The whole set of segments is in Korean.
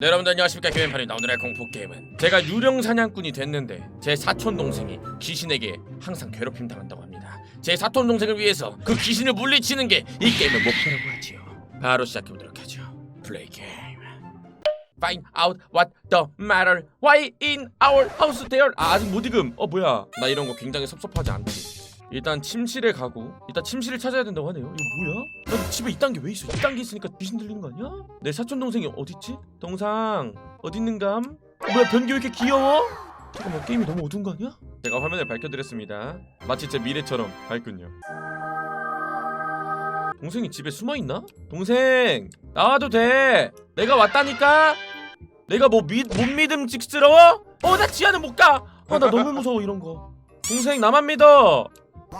네, 여러분들 안녕하십니까? 게임판입니다. 오늘의 공포게임은 제가 유령 사냥꾼이 됐는데 제 사촌 동생이 귀신에게 항상 괴롭힘 당한다고 합니다. 제 사촌 동생을 위해서 그 귀신을 물리치는 게 이 게임의 목표라고 하지요. 바로 시작해보도록 하죠. 플레이 게임. Find out what the matter. Why in our house there 아, 아직 못 읽음. 어 뭐야? 나 이런 거 굉장히 섭섭하지 않지 일단 침실에 가고 일단 침실을 찾아야 된다고 하네요 이거 뭐야? 나 집에 이딴 게 왜 있어? 이딴 게 있으니까 귀신 들리는 거 아니야? 내 사촌 동생이 어딨지? 동상 어디 있는감? 어, 뭐야 변기 왜 이렇게 귀여워? 잠깐만 게임이 너무 어두운 거 아니야? 제가 화면을 밝혀드렸습니다 마치 제 미래처럼 밝군요 동생이 집에 숨어있나? 동생 나와도 돼 내가 왔다니까 내가 뭐 믿, 못 믿음직스러워? 어나 지하는 못가 어나 너무 무서워 이런 거 동생 나만 믿어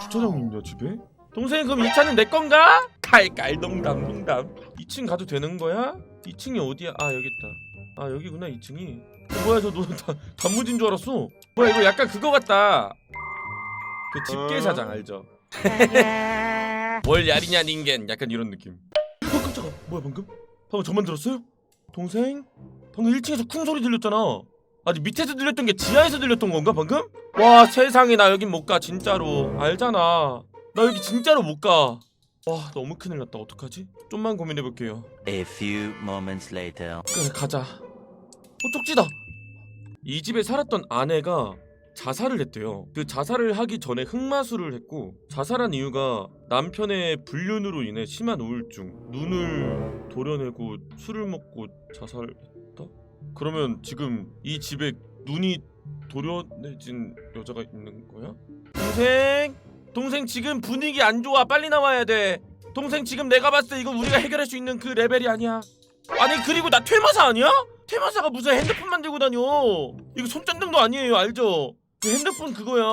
주차장 있냐 집에? 동생 그럼 이 차는 내 건가? 칼칼 농담 농담 2층 가도 되는 거야? 2층이 어디야? 아 여기 있다 아 여기구나 2층이 어, 뭐야 저너 단무지인 줄 알았어 뭐야 이거 약간 그거 같다 그 집게사장 알죠? 뭘 야리냐 닌겐 약간 이런 느낌 어 깜짝아 뭐야 방금? 방금 저만 들었어요? 동생? 방금 1층에서 쿵 소리 들렸잖아 아니 밑에서 들렸던 게 지하에서 들렸던 건가 방금? 와 세상에 나 여긴 못 가 진짜로. 알잖아. 나 여기 진짜로 못가 와 너무 큰일 났다. 어떡하지? 좀만 고민해볼게요. A few moments later. 그래 가자. 어 쪽지다. 이 집에 살았던 아내가 자살을 했대요. 그 자살을 하기 전에 흑마술을 했고 자살한 이유가 남편의 불륜으로 인해 심한 우울증 눈을 도려내고 술을 먹고 자살했다? 그러면 지금 이 집에 눈이 도려내진 여자가 있는 거야? 동생! 동생 지금 분위기 안 좋아. 빨리 나와야 돼. 동생 지금 내가 봤을 때 이거 우리가 해결할 수 있는 그 레벨이 아니야. 아니 그리고 나 퇴마사 아니야? 퇴마사가 무슨 핸드폰 만 들고 다녀? 이거 손전등도 아니에요 알죠? 그 핸드폰 그거야.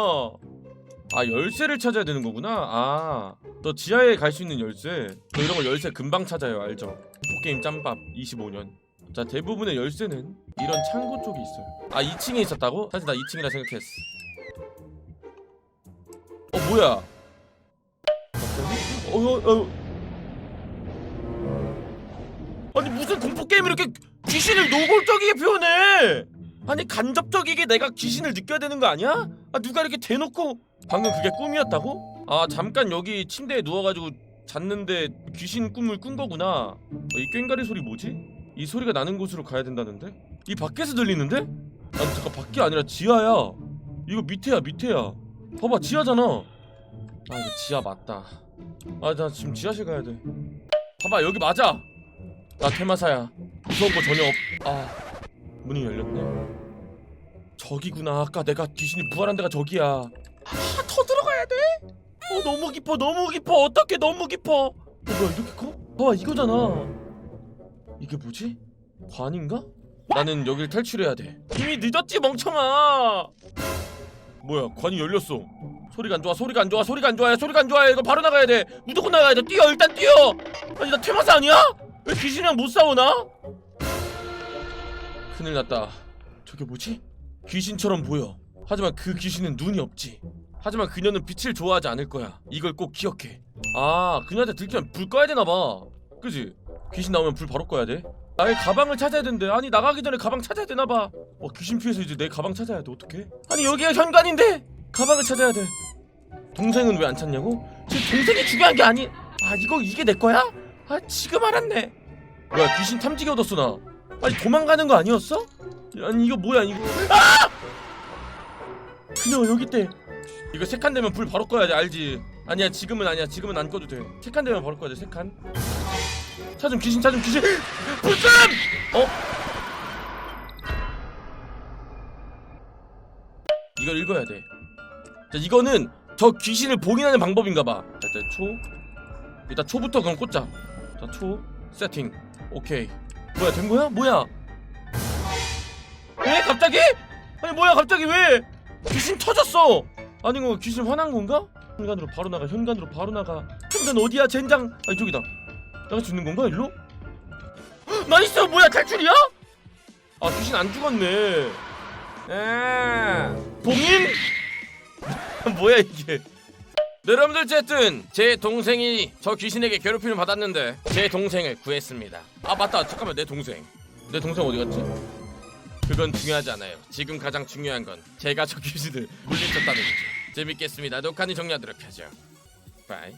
아 열쇠를 찾아야 되는 거구나. 아너 지하에 갈 수 있는 열쇠. 너 이런 거 열쇠 금방 찾아요 알죠? 포게임 짬밥 25년 자 대부분의 열쇠는 이런 창고 쪽에 있어요 아 2층에 있었다고? 사실 나 2층이라 생각했어 어 뭐야? 어, 어, 어. 아니 무슨 공포 게임을 이렇게 귀신을 노골적이게 표현해? 아니 간접적이게 내가 귀신을 느껴야 되는 거 아니야? 아 누가 이렇게 대놓고 방금 그게 꿈이었다고? 아 잠깐 여기 침대에 누워가지고 잤는데 귀신 꿈을 꾼 거구나 어, 이 꽹가리 소리 뭐지? 이 소리가 나는 곳으로 가야 된다는데? 이 밖에서 들리는데? 아니 잠깐 밖이 아니라 지하야. 이거 밑에야 밑에야. 봐봐 지하잖아. 아 이거 지하 맞다. 아 나 지금 지하실 가야 돼. 봐봐 여기 맞아. 나 테마사야. 무서운 거 전혀 없 아 문이 열렸네. 저기구나. 아까 내가 귀신이 부활한 데가 저기야. 아더 들어가야 돼? 어 너무 깊어 너무 깊어. 어떻게 너무 깊어? 어, 뭐야 이렇게 커? 봐봐 이거잖아 이게 뭐지? 관인가? 나는 여길 탈출해야 돼. 이미 늦었지 멍청아! 뭐야 관이 열렸어. 소리가 안 좋아 소리가 안 좋아 소리가 안 좋아 소리가 안 좋아 이거 바로 나가야 돼. 무조건 나가야 돼. 뛰어 일단 뛰어! 아니 나 퇴마사 아니야? 왜 귀신이랑 못 싸우나? 큰일 났다. 저게 뭐지? 귀신처럼 보여. 하지만 그 귀신은 눈이 없지. 하지만 그녀는 빛을 좋아하지 않을 거야. 이걸 꼭 기억해. 아 그녀한테 들키면 불 꺼야 되나 봐. 그지? 귀신 나오면 불 바로 꺼야 돼? 나의 가방을 찾아야 된대. 아니 나가기 전에 가방 찾아야 되나봐. 어 귀신 피해서 이제 내 가방 찾아야 돼. 어떡해? 아니 여기가 현관인데! 가방을 찾아야 돼. 동생은 왜 안 찾냐고? 지금 동생이 중요한 게 아니 아 이거 이게 내 거야? 아 지금 알았네. 뭐야 귀신 탐지기 얻었어 나. 아니 도망가는 거 아니었어? 아니 이거 뭐야 이거. 아! 그녀 여기 있대? 이거 세 칸 되면 불 바로 꺼야 돼 알지? 아니야 지금은 아니야. 지금은 안 꺼도 돼세 칸 되면 바로 꺼야 돼세칸 찾음 귀신 찾음 귀신 불금 어? 이걸 읽어야 돼 자, 이거는 저 귀신을 봉인하는 방법인가 봐. 자, 일단 초. 일단 초부터 그럼 꽂자. 자, 초 세팅. 오케이. 뭐야, 된 거야? 뭐야? 왜 갑자기? 아니 뭐야, 갑자기 왜? 귀신 터졌어. 아니 이거 귀신 화난 건가? 현관으로 바로 나가. 현관으로 바로 나가. 현관 어디야, 젠장? 아, 이쪽이다. 수 있는 건가, 일로? 헉, 나이스! 뭐야, 탈출이야? 아, 귀신 안 죽었네. 에, 봉인? 뭐야 이게 네, 여러분들 어쨌든 제 동생이 저 귀신에게 괴롭힘을 받았는데 제 동생을 구했습니다 아 맞다 잠깐만 내 동생 내 동생 어디 갔지? 그건 중요하지 않아요. 지금 가장 중요한 건 제가 저 귀신을 물리쳤다는 거죠. 재밌겠습니다. 녹화는 정리하도록 하죠. 바이.